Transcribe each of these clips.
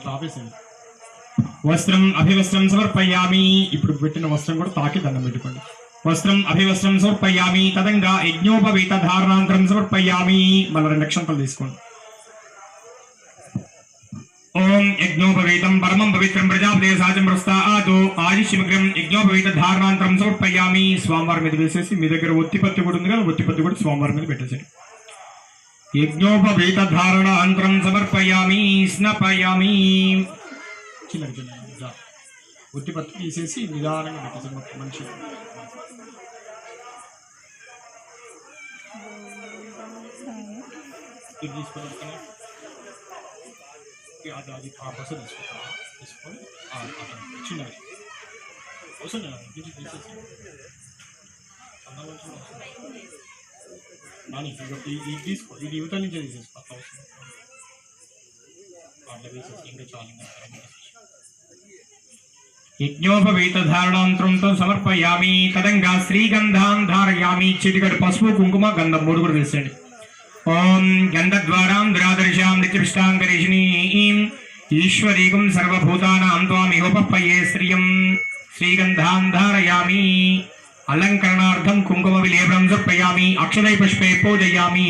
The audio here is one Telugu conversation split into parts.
అట్లా ఆపేసింది వస్త్రం అభివస్త్రం సమర్పయామి. ఇప్పుడు పెట్టిన వస్త్రం కూడా తాకి దండం పెట్టుకోండి. వస్త్రం అభివస్త్రం సమర్పయామి. తదంగా యజ్ఞోపవీత ధారణాంతరం సమర్పయామి. మళ్ళీ రెండు అక్షంతలు తీసుకోండి. ఓం యజ్ఞోపవీతం పరమం పవిత్రం ప్రజాపదే సాజం ఆది ఆదిశిమగ్రం యజ్ఞోపవీత ధారణాంతరం సమర్పయామి. స్వామివారి మీద వేసేసి మీ దగ్గర ఒత్తిపత్తి కూడా ఉంది కదా ఒత్తిపత్తి కూడా స్వామివారి మీద పెట్టేసాడు యజ్ఞోపవీత ధారణ అంతరం సమర్పయామి స్నపయామి చిన్న చిన్న జా. ఒత్తి పత్తి తీసేసి నిదానంగా పెట్టేసి మొత్తం మంచి ఇది తీసుకొని వస్తాను. ఇది అది అది ఆ బస్సు తీసుకుంటాను తీసుకొని ఆ, అట్లా చిన్నది వస్తుంది కదా, ఇది తీసేసి అందంగా వస్తుంది. నాని ఇదిగో ఈ- ఇది తీసుకో ఇది యువత నుంచే తీసేసుకో అట్లా వస్తుంది అట్లా వేసేసి ఇంకా చాలు ఇంకా తర్వాత వేసేసి. యజ్ఞోపవీత ధారణాంతరంతో సమర్పయామి తదంగా శ్రీగంధాం ధారయామి చిటికడు పసుపు కుంకుమ గంధం మూడు కూడా వేసేయండి ఓం గంధద్వారాం దురాదర్శాం నిత్యపిష్టాంకరేషిణీం ఈశ్వరీకం సర్వభూతానాం త్వామిహోపప్పయే శ్రియం శ్రీగంధాం ధారయామి అలంకరణార్థం కుంకుమ విలేపనం సమర్పయామి అక్షరై పుష్పే పూజయామి.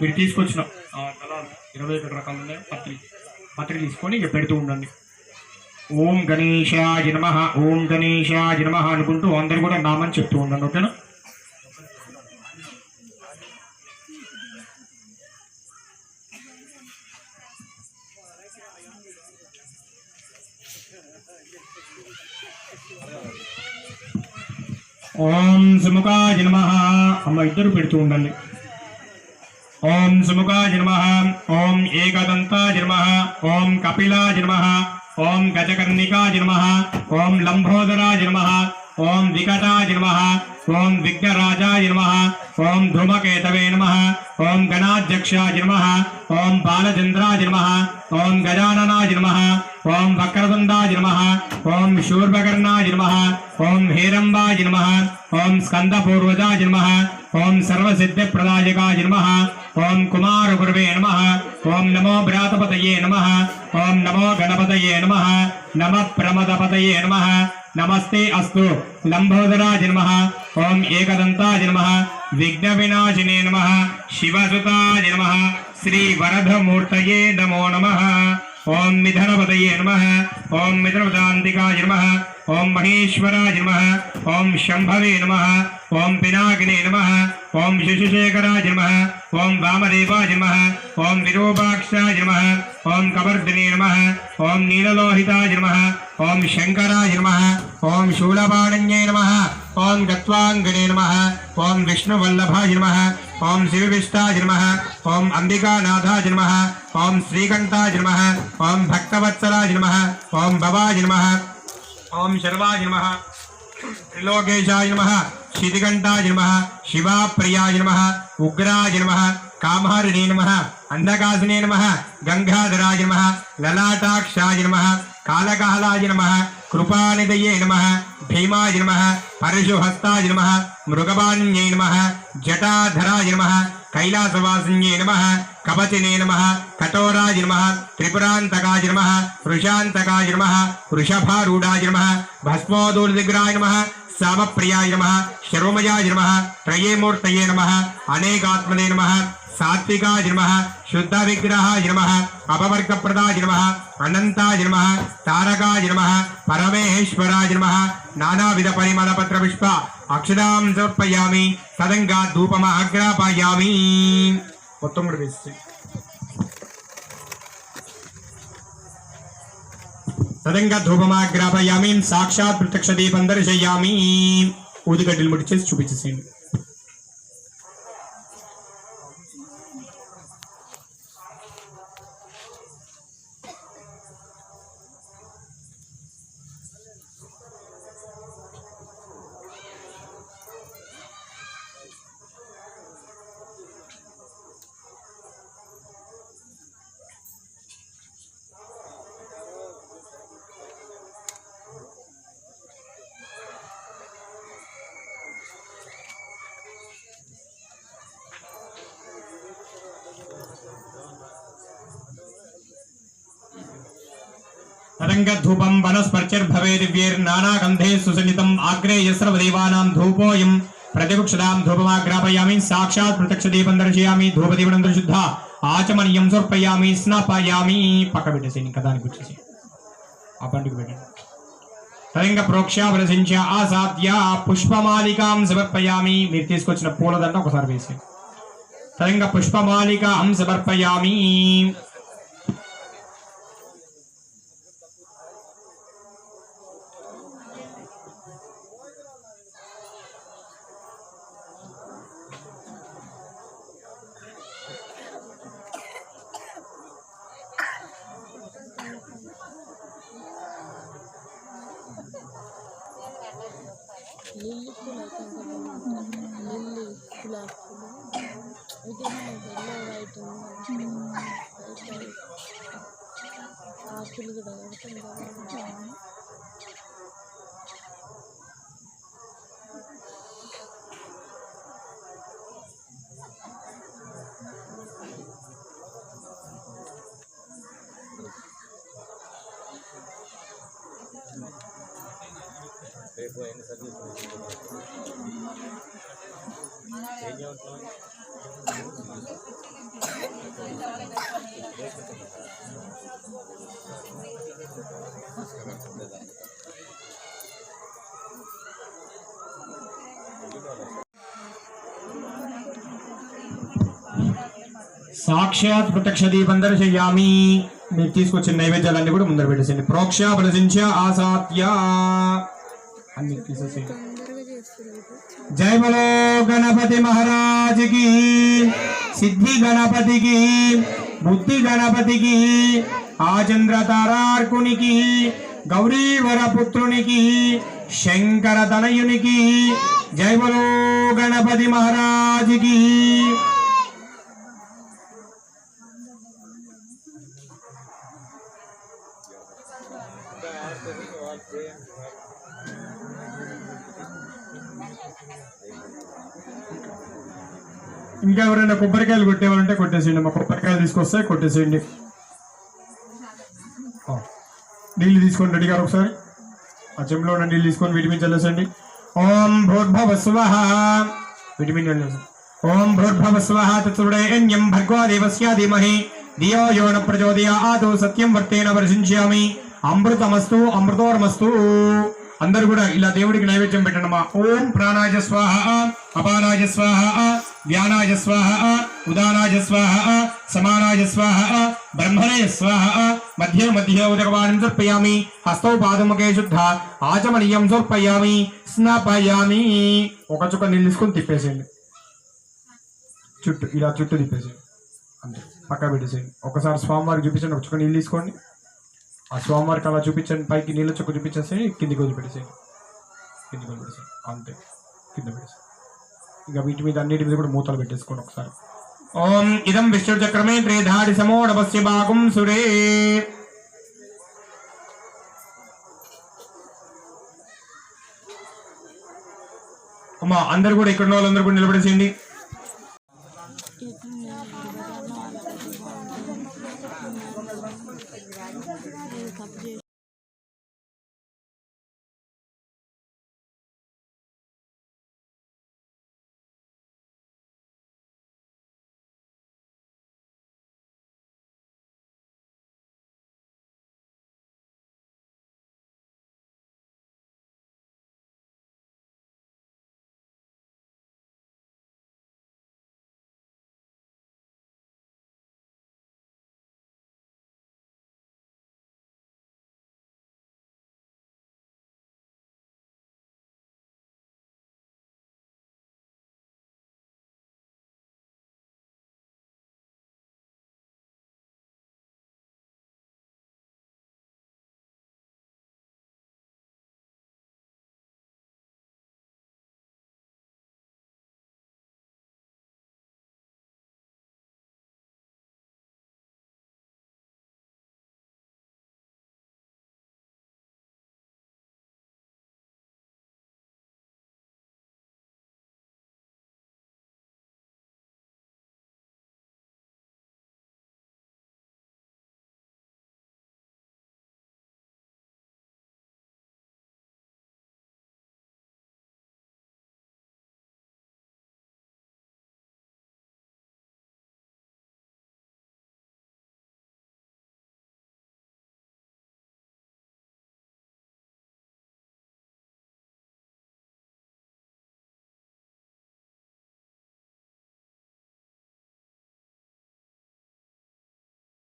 మీరు తీసుకొచ్చిన ఇరవై ఒకటి రకాలు ఉన్నాయి. పత్రి పత్రి తీసుకొని ఇక పెడుతూ ఉండండి. ఓం గణేశాయ నమ ఓం గణేశాయ నమ అనుకుంటూ అందరు కూడా నామని చెప్తూ ఉండండి ఓకేనా? ఓం సుముఖాయ నమ అమ్మ ఇద్దరు పెడుతూ ఉండండి ఓం సుముఖాయ నమ ఓం ఏకదంతాయ నమ ఓం కపిలాయ నమ ఓం గజకర్ణికాయ నమ ఓం లంబోదరాయ నమ ఓం వికటాయ నమ ఓం విఘ్నరాజాయ నమ ఓం ధూమకేతవే నమ ఓం గణాధ్యక్షాయ నమ ఓం బాలచంద్రాయ నమ ఓం గజాననాయ నమ ఓం వక్రతుండాయ నమ ఓం శూర్పకర్ణాయ నమ ओम हेरंबाज नम ओं स्कंदपूर्वजाज नम ओं सर्वसिद्धिप्रदायकाय नम ओं कुमारगुर्वे नम ओं नमो भ्रातपतये नम ओं नमो गणपतये नम नम प्रमदपत नम, नमस्ते अस्तु। लंबोदराज नम ओं एकदंताय नम, विघ्नविनाशिने नम, शिवसुताय नम वरधमूर्त नमो नम ओं मिथनपत नम ओं मिथुनपदान्तिकाय नम ओम महेश्वराय नमः ओम शंभवे नमः ओम पिनाग्ने नमः ओम शिशुशेखराय नमः ओम वामदेवाय नमः ओम विरूपाक्षाय नमः ओम कवर्धने नमः ओम नीललोहिताय नमः ओम शंकराय नमः ओम शूलपाणिन्ये नमः ओम गत्वांगने नमः ओम विष्णुवल्लभाय नमः ओम शिवविष्टाय नमः ओम अंबिकानाथाय नमः ओम श्रीकंठाय नमः ओम भक्तवत्सलाय नमः ओम भवाय नमः ओम शर्वाय नम। त्रिलोकेशाय नम क्षितिकंठाय नम, शिवाप्रियाय नमः, उग्राय नमः, कामहारिणे नम अंधकासने नमः गंगाधराय नमः, ललाटाक्षाय नमः, कालकहलाय नम, कृपानिधये नमः, भीमाय नमः, परशुहस्ताय नमः मृगवाण्यै नमः, जटाधराय नमः, कैलासवासिन्ये नमः कपतिने नमः कठोराय नमः, त्रिपुरान्तकाय नमः, वृषान्तकाय नम, वृषभारूढाय नम, भस्मोदूर्दिग्राय नम, सामप्रियाय नमः, शरोमयाय नमः, त्रयेमूर्तये नमः, अनेकात्मने नमः, सात्विकाय नमः, शुद्धविग्रहाय नमः, अपवर्गप्रदाय नमः, अनन्ताय नमः, तारकाय नमः, परमेश्वराय नमः नानाविधपरिमलपत्रपुष्प अक्षदां समर्पयामि, सदङ्गात् धूपमहग्रापयामि పత్ర పుష్ప అక్షరాం సమర్పయామి వేసి సదంగా ధూపమాగ్రాపయామి సాక్షాత్ ప్రత్యక్ష దీపం దర్శయామి ఊదిగడ్డలు ముడిచేసి చూపించేసేయండి. తరంగధూపం వనస్పర్చిర్భవేదివ్యైర్నానాగంధే సుసంజితం ఆగ్రే యస్రవదేవానాం ధూపోయం. ప్రతిపక్షదాం ధూపమాగ్రాపయామి సాక్షాత్ ప్రత్యక్ష దీపం దర్శయామి ధూపదీపనం దర్శుద్ధ ఆచమనీయం సర్పయామి స్నాపయామి. పక్క పెట్టేసి ఇంకా దానికి వచ్చేసి. ఆ పండుగ పెట్టండి. తరంగ ప్రోక్షావరసించ ఆసాద్య పుష్పమాలికాం సమర్పయామి. మీరు తీసుకొచ్చిన పూలదండ ఒకసారి వేసి తరంగ పుష్పమాలికాం సమర్పయామి. Lulu. సాక్షాత్ ప్రత్యక్ష దీపందర చెయ్యామి మీరు తీసుకొచ్చిన నైవేద్యాలన్నీ కూడా ముందర పెట్టేసండి ప్రోక్ష ప్రసించ ఆసాత్య. జై బలో గణపతి మహారాజుకి సిద్ధి గణపతికి బుద్ధి గణపతికి ఆచంద్ర తారార్కునికి గౌరీవర పుత్రునికి శంకర తనయునికి జై బలో గణపతి మహారాజుకి. ఇంకా ఎవరైనా కొబ్బరికాయలు కొట్టేవారంటే కొట్టేసేయండి. మా కొబ్బరికాయలు తీసుకొస్తే కొట్టేసేయండి. నీళ్ళు తీసుకొని రెడీ గారు ఒకసారి. ఆ చెంబులో ఉన్న నీళ్ళు తీసుకొని విటమిన్ చల్లేసండి. ఓం భూర్భవ స్వహ. విటమిన్ చల్లేసండి. ఓం భూర్భవ స్వహ తత్సుడేన్యం భర్గో దేవస్య ధీమహి. ధియో యోన ప్రచోదయ ఆదో సత్యం వర్తేన వర్షించామి అమృతమస్తు అమృతోరమస్తు. అందరూ కూడా ఇలా దేవుడికి నైవేద్యం పెట్టండమ్మా ఓం ప్రాణాయ స్వాహ అపానాయ స్వాహ. వ్యానాయ స్వాహ ఉదానాయ స్వాహ సమానాయ స్వాహ బ్రహ్మణయ స్వాహ మధ్య మధ్య ఉదకవాణం సమర్పయామి హస్తౌ పాదముఖే శుద్ధ ఆచమనీయం సమర్పయామి స్నాపయామి. ఒక చుక్క నీళ్ళు తీసుకొని తిప్పేసేయండి. చుట్టూ ఇలా చుట్టూ తిప్పేసేయండి. అంతే పక్క పెట్టేసేయండి. ఒకసారి స్వామివారికి చూపించండి ఒక చుక్క నీళ్ళు తీసుకోండి. ఆ స్వామివారికి అలా చూపించండి పైకి నీళ్ళ చుక్క చూపించేసి కిందికి వదిలిపెట్టేసేయండి. కిందికి వదిలిపెట్టేసేయండి. అంతే కింద పెట్టేసేయండి. ఇక వీటి మీద అన్నిటి మీద కూడా మూతలు పెట్టేసుకోండి ఒకసారి. ఓం ఇదం విష్ణుచక్రమే త్రేధాడి సమోడపస్య భాగం సురే. అమ్మా అందరు కూడా ఇక్కడ ఉన్న వాళ్ళందరూ కూడా నిలబడేసేయండి.